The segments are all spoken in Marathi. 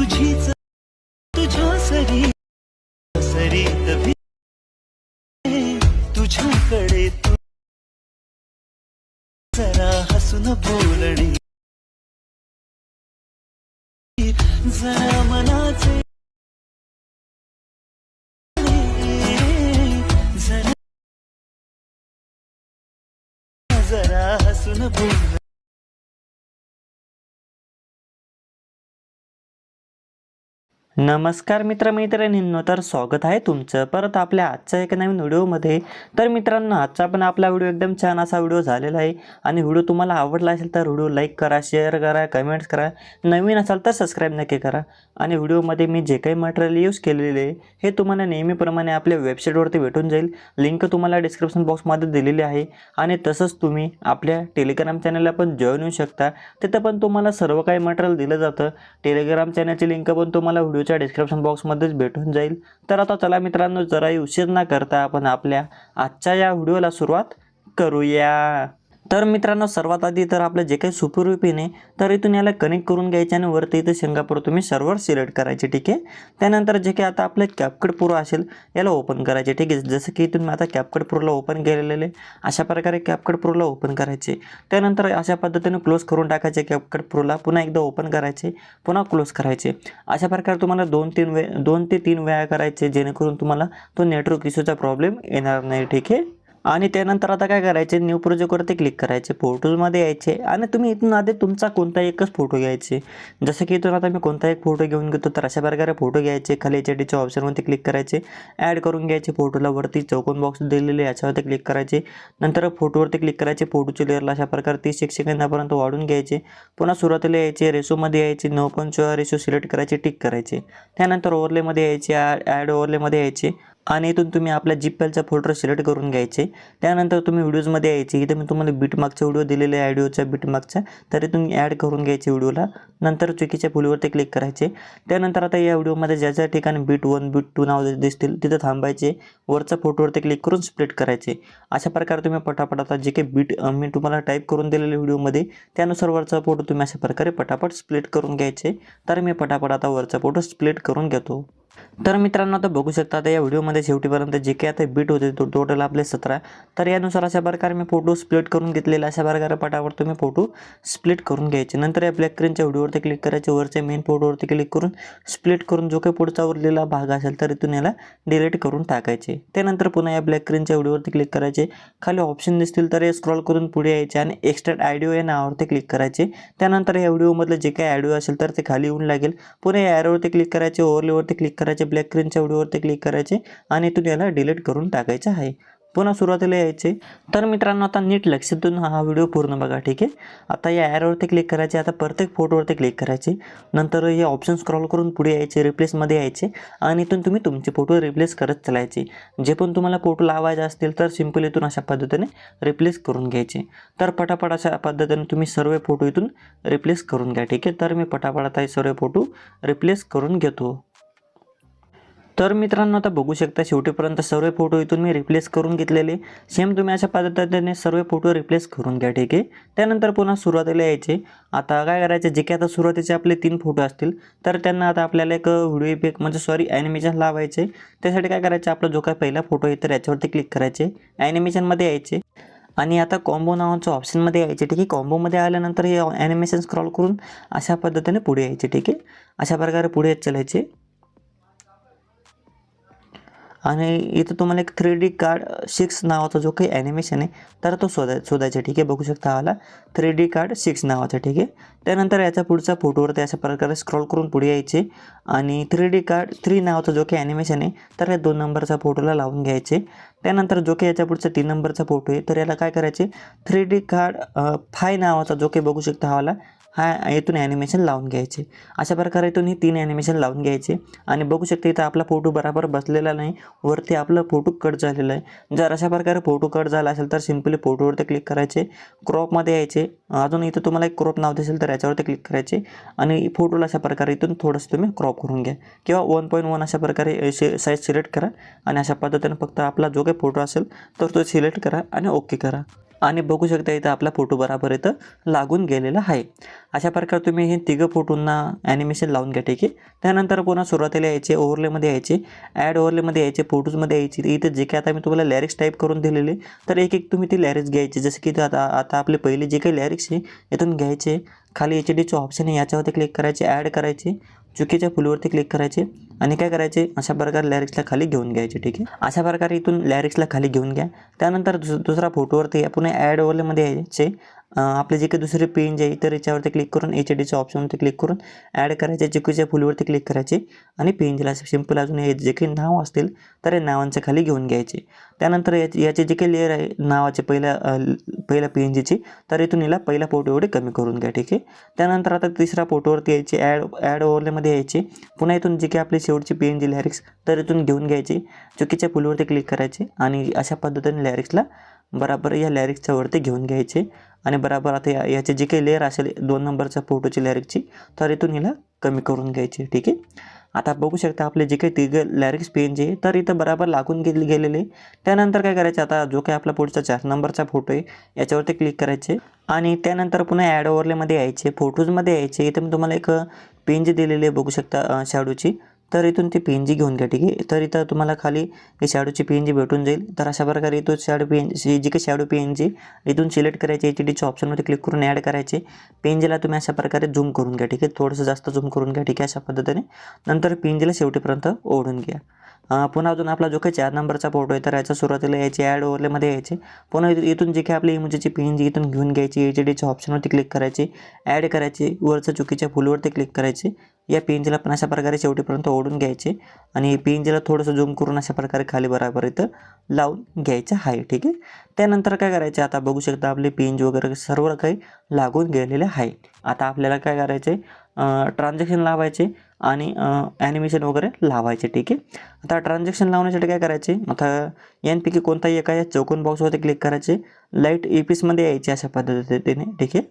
तुझीच तुझ्या सरी सरी तभी तुझ्याकडे तू जरा हसून बोलणे. जरा मनाचे जरा जरा हसून बोल नमस्कार मित्रमैत्रिणींनो तर स्वागत आहे तुमचं परत आपल्या आजच्या एका नवीन व्हिडिओमध्ये. तर मित्रांनो आजचा पण आपला व्हिडिओ एकदम छान असा व्हिडिओ झालेला आहे. आणि व्हिडिओ तुम्हाला आवडला असेल तर व्हिडिओ लाईक करा शेअर करा कमेंट्स करा. नवीन असाल तर सबस्क्राईब नक्की करा. आणि व्हिडिओमध्ये मी जे काही मटेरियल यूज केलेले आहे हे तुम्हाला नेहमीप्रमाणे आपल्या वेबसाईटवरती भेटून जाईल. लिंक तुम्हाला डिस्क्रिप्शन बॉक्समध्ये दिलेली आहे. आणि तसंच तुम्ही आपल्या टेलिग्राम चॅनलला पण जॉईन होऊ शकता. तिथं पण तुम्हाला सर्व काही मटेरियल दिलं जातं. टेलिग्राम चॅनलची लिंक पण तुम्हाला व्हिडिओच्या डिस्क्रिप्शन बॉक्समध्येच भेटून जाईल. तर आता चला मित्रांनो जराही उशीर न करता आपण आपल्या आजच्या या व्हिडिओला सुरुवात करूया. तर मित्रांनो सर्वात आधी तर आपलं जे काही सुपर पिन आहे तर इथून याला कनेक्ट करून घ्यायचे आणि वरती इथं सिंगापूर तुम्ही सर्व्हर सिलेक्ट करायचे ठीक आहे? त्यानंतर जे काही आता आपलं कॅपकट प्रो असेल याला ओपन करायचे ठीक आहे? जसं की इथून मी आता कॅपकट प्रोला ओपन केलेलं आहे. अशा प्रकारे कॅपकट प्रोला ओपन करायचे. त्यानंतर अशा पद्धतीने क्लोज करून टाकायचे कॅपकट प्रोला पुन्हा एकदा ओपन करायचे पुन्हा क्लोज करायचे. अशा प्रकारे तुम्हाला दोन तीन वे दोन ते तीन वेळा करायचे जेणेकरून तुम्हाला तो नेटवर्क इश्यूचा प्रॉब्लेम येणार नाही ठीक आहे? आणि त्यानंतर आता काय करायचे? न्यू प्रोजेक्टवरती क्लिक करायचे फोटोजमध्ये यायचे आणि तुम्ही इथून आधी तुमचा कोणता एकच फोटो घ्यायचे. जसं की इथून आता मी कोणता एक फोटो घेऊन घेतो तर अशा प्रकारे फोटो घ्यायचे. खाली एच डीच्या ऑप्शनवरती क्लिक करायचे. ॲड करून घ्यायचे फोटोला वरती चौकोन बॉक्स दिलेले याच्यावरती क्लिक करायचे. नंतर फोटोवरती क्लिक करायचे फोटोच्या लेअरला अशा प्रकारे तीस एक सेकंदापर्यंत वाढून घ्यायचे. पुन्हा सुरुवातीला यायचे रेशोमध्ये यायचे नऊ पंच रेशो सिलेक्ट करायचे टिक करायचे. त्यानंतर ओवरलेमध्ये यायचे ॲड ओवरलेमध्ये यायचे. आणि इथून तुम्ही आपल्या जीपेलचा फोल्डर सिलेक्ट करून घ्यायचे. त्यानंतर तुम्ही व्हिडिओजमध्ये यायचे. इथं मी तुम्हाला बीटमार्कचा व्हिडिओ दिलेले आहे ऑडिओच्या बीटमार्कचा तरी तुम्ही ॲड करून घ्यायचे व्हिडिओला नंतर चुकीच्या फुलीवरती क्लिक करायचे. त्यानंतर आता या व्हिडिओमध्ये ज्या ज्या ठिकाणी बीट वन बीट टू नाव दिसतील तिथं थांबायचे. वरच्या फोटोवरती क्लिक करून स्प्लिट करायचे. अशा प्रकारे तुम्ही पटापट आता जे काही बीट मी तुम्हाला टाईप करून दिलेले व्हिडिओमध्ये त्यानुसार वरचा फोटो तुम्ही अशा प्रकारे पटापट स्प्लिट करून घ्यायचे. तर मी पटापट आता वरचा फोटो स्प्लिट करून घेतो. तर मित्रांनो आता बघू शकता आता या व्हिडिओमध्ये शेवटीपर्यंत जे काही आता बीट होते तो टोटल आपले सतरा. तर यानुसार अशा प्रकारे मी फोटो स्प्लिट करून घेतलेला अशा प्रकारे पटावर तुम्ही फोटो स्प्लिट करून घ्यायचे. नंतर या ब्लॅक स्क्रीनच्या व्हिडिओवरती क्लिक करायचे वरच्या मेन फोटोवरती क्लिक करून स्प्लिट करून जो काही पुढचा उरलेला भाग असेल तर इथून याला डिलीट करून टाकायचे. त्यानंतर पुन्हा या ब्लॅक स्क्रीनच्या व्हिडिओवरती क्लिक करायचे. खाली ऑप्शन दिसतील तर हे स्क्रॉल करून पुढे यायचे आणि एक्स्ट्रा ॲडिओ या नावावरती क्लिक करायचे. त्यानंतर या व्हिडिओमधलं जे काही ॲडिओ असेल तर ते खाली येऊन लागेल. पुन्हा या ॲरोवरती क्लिक करायचे ओव्हरलेवरती क्लिक करायचे ब्लॅक स्क्रीनच्या व्हिडिओवरती क्लिक करायचे आणि इथून याला डिलीट करून टाकायचं आहे. पुन्हा सुरुवातीला यायचे. तर मित्रांनो आता नीट लक्ष देऊन हा व्हिडिओ पूर्ण बघा ठीक आहे? आता या ॲरोवरती क्लिक करायचे आता प्रत्येक फोटोवरती क्लिक करायचे. नंतर हे ऑप्शन स्क्रॉल करून पुढे यायचे रिप्लेसमध्ये यायचे आणि इथून तुम्ही तुमचे फोटो रिप्लेस करत चालायचे. जे पण तुम्हाला फोटो लावायचे असतील तर सिंपल इथून अशा पद्धतीने रिप्लेस करून घ्यायचे. तर पटापट अशा पद्धतीने तुम्ही सर्व फोटो इथून रिप्लेस करून घ्या ठीक आहे? तर मी पटापट आता हे सर्व फोटो रिप्लेस करून घेतो. तर मित्रांनो आता बघू शकता शेवटीपर्यंत सर्व फोटो इथून मी रिप्लेस करून घेतलेले. सेम तुम्ही अशा पद्धतीने सर्व फोटो रिप्लेस करून घ्या ठीक आहे? त्यानंतर पुन्हा सुरुवातीला यायचे. आता काय करायचे जे की आता सुरुवातीचे आपले तीन फोटो असतील तर त्यांना आता आपल्याला एक व्हिडिओ इफेक्ट म्हणजे सॉरी ॲनिमेशन लावायचे. त्यासाठी काय करायचे आपला जो काय पहिला फोटो आहे तर याच्यावरती क्लिक करायचे. ॲनिमेशनमध्ये यायचे. आणि आता कॉम्बो नावाचं ऑप्शनमध्ये यायचे ठीक आहे? कॉम्बोमध्ये आल्यानंतर हे ॲनिमेशन स्क्रॉल करून अशा पद्धतीने पुढे यायचे ठीक आहे? अशा प्रकारे पुढे येत चालायचे. आणि इथं तुम्हाला एक थ्री डी कार्ड सिक्स नावाचा जो काही ॲनिमेशन आहे तर तो शोधाय शोधायचा ठीक आहे. बघू शकता आला थ्री डी कार्ड सिक्स नावाचा ठीक आहे. त्यानंतर याच्या पुढचा फोटोवरती अशा प्रकारे स्क्रॉल करून पुढे यायचे. आणि थ्री डी कार्ड थ्री नावाचा जो काही ॲनिमेशन आहे तर या दोन नंबरचा फोटोला लावून घ्यायचे. त्यानंतर जो काही याच्या पुढचा तीन नंबरचा फोटो आहे तर याला काय करायचे? थ्री डी कार्ड फाय नावाचा जो काही बघू शकता हवाला हा इथून ॲनिमेशन लावून घ्यायचे. अशा प्रकारे इथून ही तीन ॲनिमेशन लावून घ्यायचे. आणि बघू शकता इथं आपला फोटो बरोबर बसलेला नाही. वरती आपलं फोटो कट झालेला आहे. जर अशा प्रकारे फोटो कट झाला असेल तर सिम्पली फोटोवरती क्लिक करायचे. क्रॉपमध्ये यायचे. अजून इथं तुम्हाला एक क्रॉप नाव दिसेल तर याच्यावरती क्लिक करायचे. आणि फोटोला अशा प्रकारे इथून थोडंसं तुम्ही क्रॉप करून घ्या. किंवा वन पॉईंट वन अशा प्रकारे साईज सिलेक्ट करा. आणि अशा पद्धतीने फक्त आपला जो काही फोटो असेल तर तो सिलेक्ट करा आणि ओके करा. आणि बघू शकता इथं आपला फोटो बराबर इथं लागून गेलेला आहे. अशा प्रकारे तुम्ही हे तिघं फोटोंना ॲनिमेशन लावून घ्या ठीक आहे? त्यानंतर पुन्हा सुरुवातीला यायचे ओव्हरलेमध्ये यायचे ॲड ओव्हरलेमध्ये यायचे फोटोजमध्ये यायचे. इथं जे काही आता मी तुम्हाला लॅरिक्स टाईप करून दिलेले तर एक एक तुम्ही ती लॅरिक्स घ्यायची. जसं की आता आता आपले पहिले जे काही लॅरिक्स आहे यातून घ्यायचे. खाली एच डीचे ऑप्शन आहे याच्यावरती क्लिक करायचे ॲड करायचे. चुकीच्या फुलवरती क्लिक करायचे. आणि काय करायचे? अशा प्रकारे लॅरिक्सला खाली घेऊन घ्यायचे ठीक आहे? अशा प्रकारे इथून लॅरिक्सला खाली घेऊन घ्या. त्यानंतर दुस दुसरा फोटोवरती या पुन्हा ॲड यायचे. आपले जे काही दुसरे पेन आहे तर याच्यावरती क्लिक करून एच डीच्या ऑप्शनवरती क्लिक करून ॲड करायचे चुकीच्या फुलवरती क्लिक करायचे आणि पेनला सिंपल अजून हे जे काही नाव असतील तर या नावांच्या खाली घेऊन घ्यायचे. त्यानंतर याचे याचे जे काही लेअर आहे नावाचे पहिल्या पहिल्या पी एन तर इथून हिला पहिला फोटो एवढे कमी करून घ्या ठीक आहे? त्यानंतर आता तिसऱ्या फोटोवरती यायचे ॲड ॲड ओव्हरलेमध्ये यायचे. पुन्हा इथून जे काही आपली शेवटची पी एन जी लॅरिक्स तर इथून घेऊन घ्यायचे. चुकीच्या फुलवरती क्लिक करायचे आणि अशा पद्धतीने लॅरिक्सला बराबर या लॅरिक्सच्या वरती घेऊन घ्यायचे. आणि बराबर आता या याचे जे काही लेअर असेल दोन नंबरच्या फोटोची लॅरिक्सची तर इथून हिला कमी करून घ्यायची ठीक आहे? आता बघू शकता आपले जे काही तिघं लॅरिक्स पेन जे आहे, तर इथं बराबर लागून गेले गेलेले. त्यानंतर काय करायचं? आता जो काही आपला पुढचा चार नंबरचा फोटो आहे याच्यावरती क्लिक करायचे. आणि त्यानंतर पुन्हा ॲड ओव्हरलेमध्ये यायचे फोटोजमध्ये यायचे. इथं मी तुम्हाला एक पेन जे दिलेली आहे बघू शकता शॅडोची तर इथून ती एन जी घेऊन घ्या ठीक आहे? तर इथं तुम्हाला खाली ही शॅडोची एन जी भेटून जाईल. तर अशा प्रकारे इथून शॅडो एन जी जी काही शॅडो एन जी इथून सिलेक्ट करायची एच डीच्या ऑप्शनमध्ये क्लिक करून ॲड करायचे. पेनजीला तुम्ही अशा प्रकारे झूम करून घ्या ठीक आहे? थोडंसं जास्त झूम करून घ्या ठीक आहे? अशा पद्धतीने. नंतर पी एनजीला शेवटीपर्यंत ओढून घ्या. पुन्हा अजून आपला जो काही चार नंबरचा फोटो आहे तर याच्या सुरुवातीला यायचे ॲड ओवरलेमध्ये यायचे. पुन्हा इथून इथून जे काही आपली इमोजीची पेन जी इथून घेऊन घ्यायची एच डीच्या ऑप्शनवरती क्लिक करायची ॲड करायची वरचं चुकीच्या फुलवरती क्लिक करायचे. या पेनजीला पण अशा प्रकारे शेवटीपर्यंत ओढून घ्यायचे आणि पेनजीला थोडंसं झूम करून अशा प्रकारे खाली बराबर इथं लावून घ्यायचं आहे ठीक आहे? त्यानंतर काय करायचे आता बघू शकता आपले पेंज वगैरे सर्व काही लागून गेलेले आहे. आता आपल्याला काय करायचे ट्रान्झॅक्शन लावायचे आणि ॲनिमेशन वगैरे लावायचे ठीक आहे? आता ट्रान्झॅक्शन लावण्यासाठी काय करायचे आता यांपैकी कोणताही एका या चौकोन बॉक्सवरती क्लिक करायचे. लाइट एपीसमध्ये यायचे अशा पद्धतीने ठीक आहे?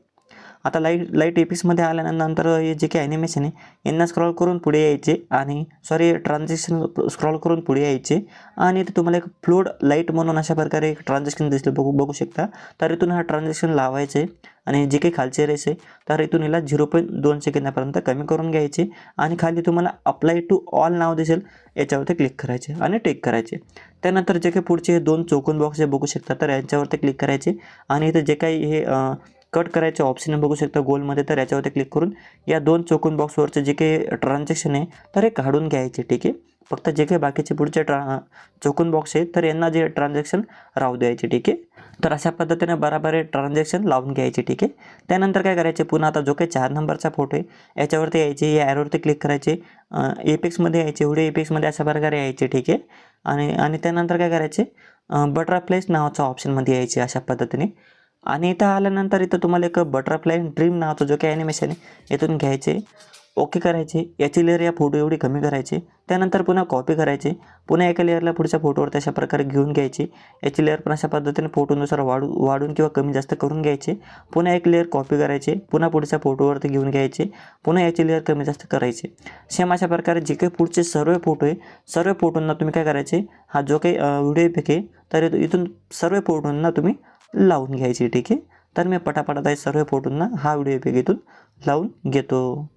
आता लाइट लाइट एपिक्समध्ये आल्यानंतर हे जे काही ॲनिमेशन आहे यांना स्क्रॉल करून पुढे यायचे आणि सॉरी ट्रान्झॅक्शन स्क्रॉल करून पुढे यायचे. आणि इथे तुम्हाला एक फ्लोड लाइट म्हणून अशा प्रकारे एक ट्रान्झॅक्शन दिसलं बघू बघू शकता. तर इथून हा ट्रान्झॅक्शन लावायचे आणि जे काही खालचे रेस आहे तर इथून याला झिरो पॉईंट दोन सेकंदापर्यंत कमी करून घ्यायचे आणि खाली तुम्हाला अप्लाय टू ऑल नाव दिसेल याच्यावरती क्लिक करायचे आणि टेक करायचे. त्यानंतर जे काही पुढचे हे दोन चौकोन बॉक्स आहे बघू शकता तर यांच्यावरती क्लिक करायचे आणि इथं जे काही हे कट करायचे ऑप्शन बघू शकता गोलमध्ये तर याच्यावरती क्लिक करून या दोन चोकून बॉक्सवरचे जे काही ट्रान्झॅक्शन आहे तर हे काढून घ्यायचे ठीक आहे? फक्त जे काही बाकीचे पुढचे ट्रा चोकून बॉक्स आहेत तर यांना जे ट्रान्झॅक्शन राहू द्यायचे ठीक आहे? तर अशा पद्धतीने बराबर हे ट्रान्झॅक्शन लावून घ्यायचे ठीक आहे? त्यानंतर काय करायचे? पुन्हा आता जो काही चार नंबरचा फोटो आहे याच्यावरती यायचे या ॲरोवरती क्लिक करायचे. एपेक्समध्ये यायचे एवढे एपेक्समध्ये अशा प्रकारे यायचे ठीक आहे? आणि आणि त्यानंतर काय करायचे? बटरफ्लायज नावाचा ऑप्शनमध्ये यायचे अशा पद्धतीने. आणि इथं आल्यानंतर इथं तुम्हाला एक बटरफ्लाय ड्रीम नावाचं जो काही ॲनिमेशन आहे इथून घ्यायचे. ओके करायचे. याची लेअर या फोटो एवढी कमी करायची. त्यानंतर पुन्हा कॉपी करायची. पुन्हा एका लेअरला पुढच्या फोटोवर अशा प्रकारे घेऊन घ्यायची. याची लेअर पण अशा पद्धतीने फोटोनुसार वाढू वाढून किंवा कमी जास्त करून घ्यायचे. पुन्हा एक लेअर कॉपी करायचे. पुन्हा पुढच्या फोटोवरती घेऊन घ्यायचे. पुन्हा याची लेअर कमी जास्त करायची. सेम अशा प्रकारे जे काही पुढचे सर्व फोटो आहे सर्व फोटोंना तुम्ही काय करायचे? हा जो काही व्हिडिओ पैकी तर इथं- इथून सर्व फोटोंना तुम्ही लावून घ्यायची ठीक आहे? तर मी पटापटात आहे सर्व फोटोंना हा व्हिडिओ पेगेतून लावून घेतो.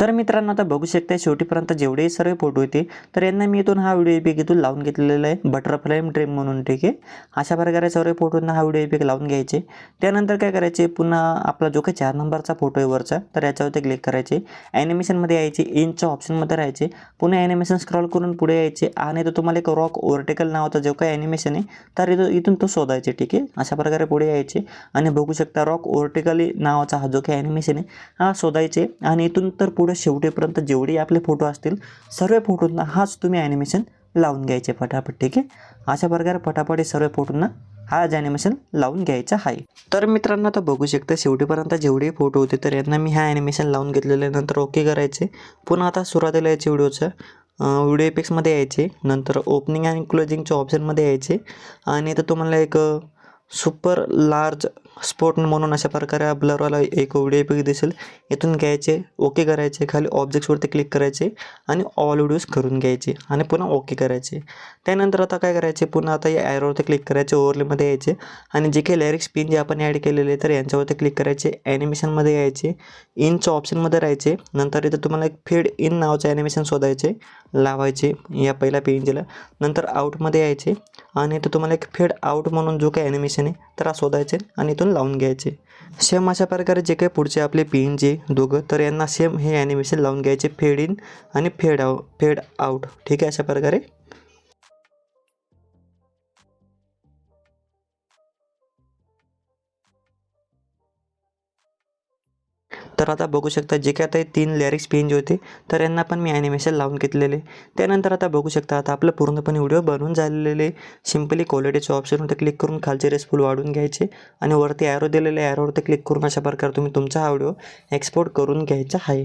तर मित्रांनो आता बघू शकता शेवटीपर्यंत जेवढेही सर्व फोटो होते तर यांना मी इथून हा व्हिडिओ इपिक इथून लावून घेतलेला आहे बटरफ्लाय ड्रीम म्हणून ठीक आहे? अशा प्रकारे सर्व फोटोंना हा व्हिडिओ इपिक लावून घ्यायचे. त्यानंतर काय करायचे पुन्हा आपला जो काही चार नंबरचा फोटो आहे वरचा तर याच्यावरती क्लिक करायचे. ॲनिमेशनमध्ये यायचे इंचच्या ऑप्शनमध्ये राहायचे. पुन्हा ॲनिमेशन स्क्रॉल करून पुढे यायचे. आणि तो तुम्हाला एक रॉक ओव्हर्टिकल नावाचा जो काही ॲनिमेशन आहे तर इथं इथून तो शोधायचे ठीक आहे? अशा प्रकारे पुढे यायचे. आणि बघू शकता रॉक ओव्हर्टिकली नावाचा हा जो काही ॲनिमेशन आहे हा शोधायचे. आणि इथून तर पुढे पुढे शेवटीपर्यंत जेवढे आपले फोटो असतील सर्व फोटोंना हाच तुम्ही ॲनिमेशन लावून घ्यायचे फटाफट ठीक आहे? अशा प्रकारे फटाफट हे सर्व फोटोंना हाच ॲनिमेशन लावून घ्यायचा आहे. तर मित्रांनो आता बघू शकता शेवटीपर्यंत जेवढे फोटो होते तर यांना मी ह्या ॲनिमेशन लावून घेतलेले नंतर ओके करायचे. पुन्हा आता सुरुवातीला यायचे व्हिडिओचं. व्हिडिओ एपिक्समध्ये यायचे. नंतर ओपनिंग आणि क्लोजिंगच्या ऑप्शनमध्ये यायचे. आणि आता तुम्हाला एक सुपर लार्ज स्पोर्ट म्हणून अशा प्रकारे ब्लरवाला एक व्हिडिओ पैकी दिसेल. इथून घ्यायचे ओके करायचे खाली ऑब्जेक्ट्सवरती क्लिक करायचे आणि ऑल व्हिडिओज करून घ्यायचे आणि पुन्हा ओके करायचे. त्यानंतर आता काय करायचे? पुन्हा आता या ॲरोवरती क्लिक करायचे ओव्हरलेमध्ये यायचे आणि जे काही लिरिक्स पिन जे आपण ॲड केलेले तर यांच्यावरती क्लिक करायचे ॲनिमेशनमध्ये यायचे इनच्या ऑप्शनमध्ये राहायचे. नंतर इथं तुम्हाला एक फेड इन नावाचं ॲनिमेशन शोधायचे लावायचे या पहिल्या पेंजला नंतर आउटमध्ये यायचे आणि इथं तुम्हाला एक फेड आउट म्हणून जो काही ॲनिमेशन आहे तर शोधायचे आणि इथून लावून घ्यायचे. सेम अशा प्रकारे जे काही पुढचे आपले पिन जे दोघं तर यांना सेम हे ॲनिमेशन लावून घ्यायचे फेड इन आणि फेड आऊ फेड आऊट ठीक आहे अशा प्रकारे तर आता बघू शकता जे काय आता तीन लिरिक्स पेंज होते तर यांना पण मी ॲनिमेशन लावून घेतलेले. त्यानंतर आता बघू शकता आता आपलं पूर्णपणे व्हिडिओ बनवून झालेले. सिम्पली क्वालिटीच्या ऑप्शनवरती क्लिक करून खालचे रेसफुल वाढून घ्यायचे आणि वरती ॲरो दिलेले ॲरोवरती क्लिक करून अशा प्रकारे तुम्ही तुमचा हा व्हिडिओ एक्सपोर्ट करून घ्यायचा आहे.